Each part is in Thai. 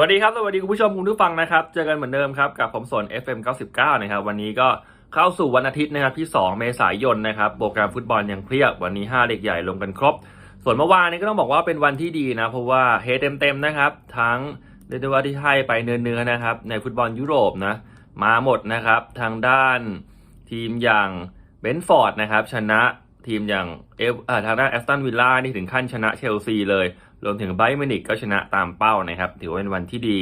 สวัสดีครับ สวัสดีคุณผู้ชมคุณผู้ฟังนะครับ เจอกันเหมือนเดิมครับกับผมสน FM 99 นะครับ วันนี้ก็เข้าสู่วันอาทิตย์นะครับที่ 2 เมษายนนะครับโปรแกรมฟุตบอลยังเพียบวันนี้ 5เด็กใหญ่ลงกันครบ ส่วนเมื่อวานนี้ก็ต้องบอกว่าเป็นวันที่ดีนะ เพราะว่าเฮเต็มๆนะครับ ทั้งเรียกได้ว่าที่ให้ไปเนื้อๆนะครับ ในฟุตบอลยุโรปนะ มาหมดนะครับทางด้านทีมอย่างเบนฟอร์ดนะครับชนะทีมอย่างเอฟอ่าทางด้านแอสตันวิลล่านี่ถึงขั้นชนะเชลซีเลย รวมถึงไบร์มินิกก็ชนะตามเป้านะครับ ถือว่าเป็นวันที่ดี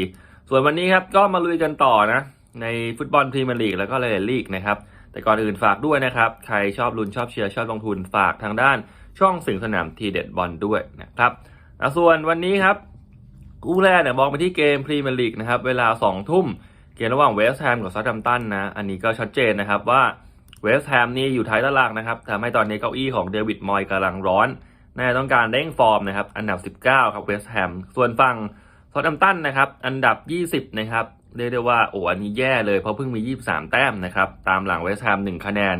ส่วนวันนี้ครับก็มาลุยกันต่อนะในฟุตบอลพรีเมียร์ลีกแล้วก็หลายๆลีกนะครับแต่ก่อนอื่นฝากด้วยนะครับ ใครชอบลุ้นชอบเชียร์ชอบลงทุนฝากทางด้านช่องสิงสนามทีเด็ดบอลด้วยนะครับส่วนวันนี้ครับคู่แรกเนี่ยมองไปที่เกมพรีเมียร์ลีกนะครับเวลา2ทุ่มเกมระหว่างเวสต์แฮมกับซาท์แฮมตันนะอันนี้ก็ชัดเจนนะครับว่าเวสต์แฮมนี่อยู่ท้ายตารางนะครับทำให้ตอนนี้เก้าอี้ของเดวิดมอยกำลังร้อน น่าจะต้องการเร่งฟอร์มนะครับอันดับ 19 ครับเวสต์แฮมส่วนฝั่งซอ u t แ a มตันนะครับอันดับ 20 นะครับเรียกได้ว่าโอ้อันนี้แย่เลยเพราะเพิ่งมี 23 แต้มนะครับตามหลังเวสต์แฮม1คะแนน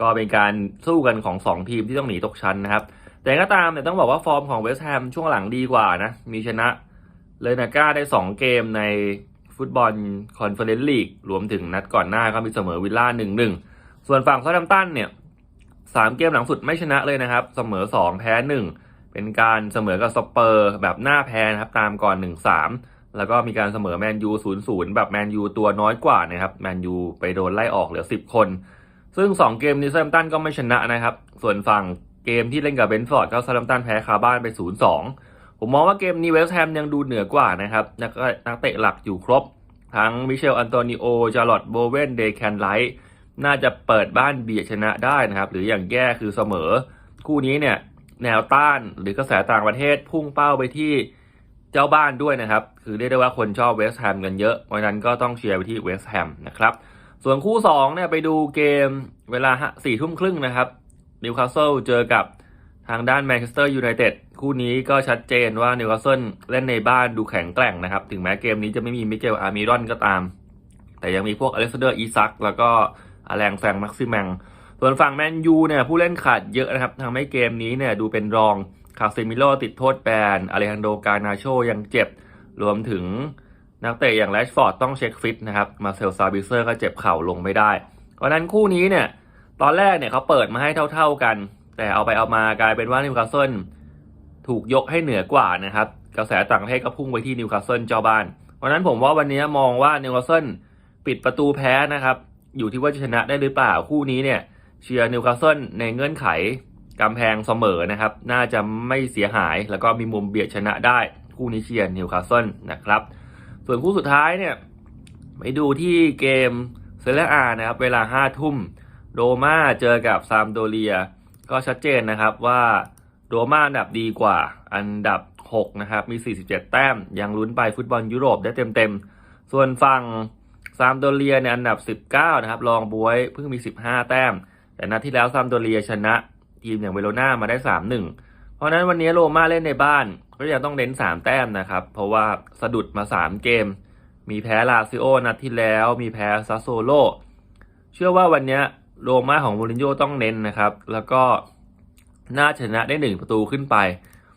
ก็เป็นการสู้กันของ 2 ทีมที่ต้องหนีตกชั้นนะครับแต่ก็ตามเนี่ยต้องบอกว่าฟอร์มของเวสต์แฮมช่วงหลังดีกว่านะมีชนะเลนาก้าได้ 2 เกมในฟุตบอลคอนเฟอเรนซ์ลีกรวมถึงนัดก่อนหน้าก็มีเสมอวิลล่า1-1ส่วนฝั่งซอ u t แ a มตันเนี่ย สามเกมหลังสุดไม่ชนะเลยนะครับ เสมอ2แพ้1เป็นการเสมอกับสเปอร์ แบบหน้าแพ้นะครับตามก่อน1-3แล้วก็มีการเสมอแมนยู0-0แบบแมนยูตัวน้อยกว่านะครับแมนยูไปโดนไล่ออกเหลือ10คน ซึ่ง2เกมนี้เซมตันก็ไม่ชนะนะครับ ส่วนฝั่งเกมที่เล่นกับเบนฟอร์ดก็เซมตันแพ้คาบ้านไป0-2ผมมองว่าเกมนี้เวสต์แฮมยังดูเหนือกว่านะครับนักนักเตะหลักอยู่ครบ ทั้งมิเชลอันโตนิโอจาร์ลอตโบเวนเดย์แคนไลท์ น่าจะเปิดบ้านเบียดชนะได้นะครับ หรืออย่างแย่คือเสมอ คู่นี้เนี่ยแนวต้านหรือกระแสต่างประเทศพุ่งเป้าไปที่เจ้าบ้านด้วยนะครับ คือเรียกได้ว่าคนชอบเวสต์แฮมกันเยอะเพราะนั้นก็ต้องเชียร์ไปที่เวสต์แฮมนะครับ ส่วนคู่2เนี่ยไปดูเกมเวลาสี่ทุ่มครึ่งนะครับนิวคาสเซิลเจอกับทางด้านแมนเชสเตอร์ยูไนเต็ดคู่นี้ก็ชัดเจนว่านิวคาสเซิลเล่นในบ้านดูแข็งแกร่งนะครับ ถึงแม้เกมนี้จะไม่มีมิเกลอาร์มิรอนก็ตาม แต่ยังมีพวกอเล็กซานเดอร์อีซักแล้วก็ แรงแซงแม็กซิมังส่วนฝั่งแมนยูเนี่ยผู้เล่นขาดเยอะนะครับทำให้เกมนี้เนี่ยดูเป็นรองคาเซมิโลติดโทษแบนอเลฮันโดกานาโชยังเจ็บ รวมถึงนักเตะอย่างแรชฟอร์ดต้องเช็คฟิตนะครับ มาเซลซาบิเซอร์ก็เจ็บเข่าลงไม่ได้ เพราะนั้นคู่นี้เนี่ย ตอนแรกเนี่ยเขาเปิดมาให้เท่าๆกัน แต่เอาไปเอามากลายเป็นว่านิวคาสเซิลถูกยกให้เหนือกว่านะครับ กระแสต่างประเทศก็พุ่งไปที่นิวคาสเซิลเจ้าบ้าน เพราะนั้นผมว่าวันนี้มองว่านิวคาสเซิลปิดประตูแพ้นะครับ อยู่ที่ว่าจะชนะได้หรือเปล่าคู่นี้เนี่ยเชียร์นิวคาสเซิลในเงื่อนไขกำแพงเสมอนะครับ น่าจะไม่เสียหายแล้วก็มีมุมเบียดชนะได้ คู่นี้เชียร์นิวคาสเซิลนะครับ ส่วนคู่สุดท้ายเนี่ยไปดูที่เกมเซเลอานะครับ เวลาห้าทุ่มโรม่าเจอกับซามโดเรีย ก็ชัดเจนนะครับว่าโรม่าอันดับดีกว่าอันดับ 6 นะครับ มี 47 แต้ม ยังลุ้นไปฟุตบอลยุโรปได้เต็มๆ ส่วนฝั่ง ซามโดเรียเนี่ยอันดับ 19 นะครับ รองบวยเพิ่งมี 15 แต้ม แต่นัดที่แล้วซามโดเรียชนะทีมอย่างเวโรนามาได้ 3-1 เพราะนั้นวันนี้โรม่าเล่นในบ้านก็ยังต้องเน้น 3 แต้มนะครับ เพราะว่าสะดุดมา 3 เกม มีแพ้ลาซิโอนัดที่แล้ว มีแพ้ซาโซโล เชื่อว่าวันนี้โรม่าของมูรินโญ่ต้องเน้นนะครับ แล้วก็น่าชนะได้ 1 ประตูขึ้นไป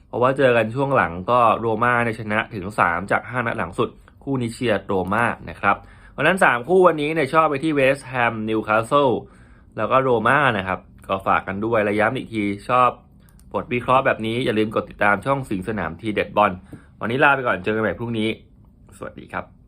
เพราะว่าเจอกันช่วงหลังก็โรม่าในชนะถึง 3 จาก 5 นัดหลังสุด คู่นี้เชียร์โรม่านะครับ เพราะนั้น 3 คู่วันนี้เนี่ยชอบไปที่เวสต์แฮมนิวคาสเซิลแล้วก็โรม่านะครับ ก็ฝากกันด้วยและย้ำอีกทีชอบบทวิเคราะห์แบบนี้อย่าลืมกดติดตามช่องสิงสนามทีเด็ดบอลวันนี้ลาไปก่อนเจอกันใหม่พรุ่งนี้ สวัสดีครับ